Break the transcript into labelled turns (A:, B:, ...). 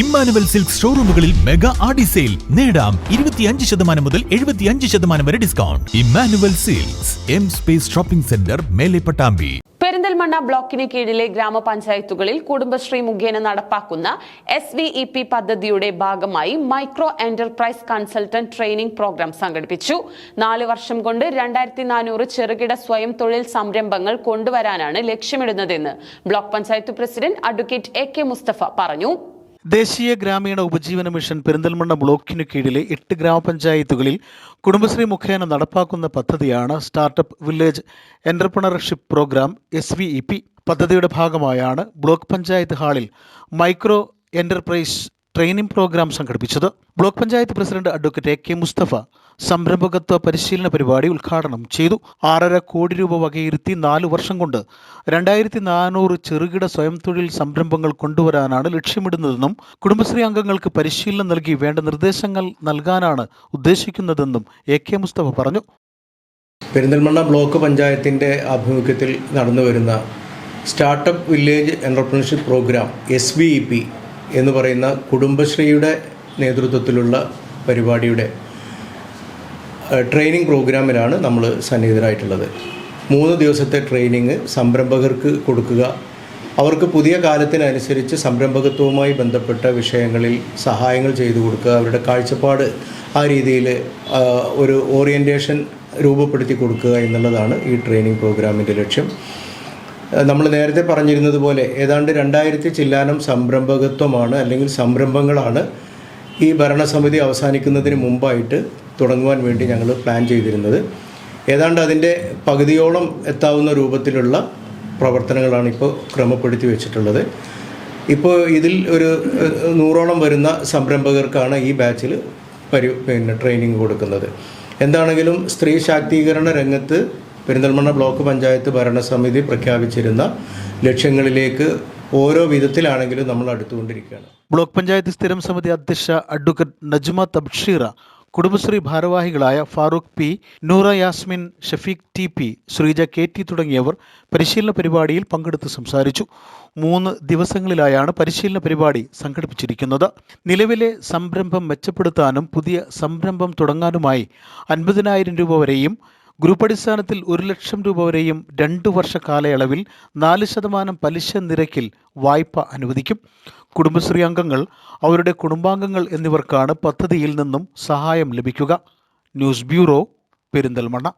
A: Emmanuel silk ഷോറൂമുകളിൽ mega Aadi sale. നേടാം ഇരുപത്തിയഞ്ച് ശതമാനം മുതൽ എഴുപത്തിയഞ്ച് ശതമാനം വരെ discount Emmanuel silks M space shopping centre Mele Pattambi.
B: Perinthalmanna ബ്ലോക്കിന് കീഴിലെ ഗ്രാമപഞ്ചായത്തുകളിൽ കുടുംബശ്രീ മുഖേന നടപ്പാക്കുന്ന എസ് വി ഇ പി പദ്ധതിയുടെ ഭാഗമായി micro enterprise consultant training programme സംഘടിപ്പിച്ചു. നാല് വർഷം കൊണ്ട് രണ്ടായിരത്തി നാനൂറ് ചെറുകിട സ്വയം തൊഴിൽ സംരംഭങ്ങൾ കൊണ്ടുവരാനാണ് ലക്ഷ്യമിടുന്നതെന്ന് block panchayat president advocate A K Mustafa പറഞ്ഞു.
C: ദേശീയ ഗ്രാമീണ ഉപജീവന മിഷൻ പെരിന്തൽമണ്ണ ബ്ലോക്കിനു കീഴിലെ എട്ട് ഗ്രാമപഞ്ചായത്തുകളിൽ കുടുംബശ്രീ മുഖേന നടപ്പാക്കുന്ന പദ്ധതിയാണ് startup village entrepreneurship programme S V E P പദ്ധതിയുടെ ഭാഗമായാണ് ബ്ലോക്ക് പഞ്ചായത്ത് ഹാളിൽ മൈക്രോ എന്റർപ്രൈസ് ട്രെയിനിംഗ് പ്രോഗ്രാം സംഘടിപ്പിച്ചത് block panchayat president advocate A K Mustafa സംരംഭകത്വ പരിശീലന പരിപാടി ഉദ്ഘാടനം ചെയ്തു. ആറര കോടി രൂപ വകയിരുത്തി നാല് വർഷം കൊണ്ട് രണ്ടായിരത്തി നാനൂറ് ചെറുകിട സ്വയം തൊഴിൽ സംരംഭങ്ങൾ കൊണ്ടുവരാനാണ് ലക്ഷ്യമിടുന്നതെന്നും കുടുംബശ്രീ അംഗങ്ങൾക്ക് പരിശീലനം നൽകി വേണ്ട നിർദ്ദേശങ്ങൾ നൽകാനാണ് ഉദ്ദേശിക്കുന്നതെന്നും എ കെ മുസ്തഫ പറഞ്ഞു.
D: പെരിന്തൽമണ്ണ ബ്ലോക്ക് പഞ്ചായത്തിന്റെ ആഭിമുഖ്യത്തിൽ നടന്നുവരുന്ന startup village entrepreneurship programme S V E P എന്ന് പറയുന്ന കുടുംബശ്രീയുടെ നേതൃത്വത്തിലുള്ള പരിപാടിയുടെ ട്രെയിനിങ് പ്രോഗ്രാമിലാണ് നമ്മൾ സന്നിഹിതരായിട്ടുള്ളത്. മൂന്ന് ദിവസത്തെ ട്രെയിനിങ് സംരംഭകർക്ക് കൊടുക്കുക. അവർക്ക് പുതിയ കാലത്തിനനുസരിച്ച് സംരംഭകത്വവുമായി ബന്ധപ്പെട്ട വിഷയങ്ങളിൽ സഹായങ്ങൾ ചെയ്തു കൊടുക്കുക. അവരുടെ കാഴ്ചപ്പാട് ആ രീതിയിൽ ഒരു ഓറിയന്റേഷൻ രൂപപ്പെടുത്തി കൊടുക്കുക എന്നുള്ളതാണ് ഈ ട്രെയിനിങ് പ്രോഗ്രാമിന്റെ ലക്ഷ്യം. നമ്മൾ നേരത്തെ പറഞ്ഞിരുന്നത് പോലെ ഏതാണ്ട് രണ്ടായിരത്തി ചില്ലാനം സംരംഭകത്വമാണ് അല്ലെങ്കിൽ സംരംഭങ്ങളാണ് ഈ ഭരണസമിതി അവസാനിക്കുന്നതിന് മുമ്പായിട്ട് തുടങ്ങുവാൻ വേണ്ടി ഞങ്ങൾ പ്ലാൻ ചെയ്തിരുന്നത്. ഏതാണ്ട് അതിന്റെ പകുതിയോളം എത്താവുന്ന രൂപത്തിലുള്ള പ്രവർത്തനങ്ങളാണ് ഇപ്പോൾ ക്രമപ്പെടുത്തി വെച്ചിട്ടുള്ളത്. ഇപ്പോൾ ഇതിൽ ഒരു നൂറോളം വരുന്ന സംരംഭകർക്കാണ് ഈ ബാച്ചിൽ പരി പിന്നെ ട്രെയിനിങ് കൊടുക്കുന്നത്. എന്താണെങ്കിലും സ്ത്രീ ശാക്തീകരണ രംഗത്ത് പെരിന്തൽമണ്ണ ബ്ലോക്ക് പഞ്ചായത്ത് ഭരണസമിതി പ്രഖ്യാപിച്ചിരുന്ന ലക്ഷ്യങ്ങളിലേക്ക് ഓരോ വിധത്തിലാണെങ്കിലും നമ്മൾ അടുത്തുകൊണ്ടിരിക്കുകയാണ്.
C: ബ്ലോക്ക് പഞ്ചായത്ത് സ്ഥിരം സമിതി അധ്യക്ഷ അഡ്വക്കേറ്റ് നജ്മ തബ്ഷീറ കുടുംബശ്രീ ഭാരവാഹികളായ Farooq P Noora Yasmin Shafeeq T P Sreeja K T തുടങ്ങിയവർ പരിശീലന പരിപാടിയിൽ പങ്കെടുത്ത് സംസാരിച്ചു. മൂന്ന് ദിവസങ്ങളിലായാണ് പരിശീലന പരിപാടി സംഘടിപ്പിച്ചിരിക്കുന്നത്. നിലവിലെ സംരംഭം മെച്ചപ്പെടുത്താനും പുതിയ സംരംഭം തുടങ്ങാനുമായി അൻപതിനായിരം രൂപ വരെയും ഗ്രൂപ്പ് അടിസ്ഥാനത്തിൽ ഒരു ലക്ഷം രൂപ വരെയും രണ്ടു വർഷ കാലയളവിൽ നാല് ശതമാനം പലിശ നിരക്കിൽ വായ്പ അനുവദിക്കും. കുടുംബശ്രീ അംഗങ്ങൾ അവരുടെ കുടുംബാംഗങ്ങൾ എന്നിവർക്കാണ് പദ്ധതിയിൽ നിന്നും സഹായം ലഭിക്കുക. News bureau Perinthalmanna.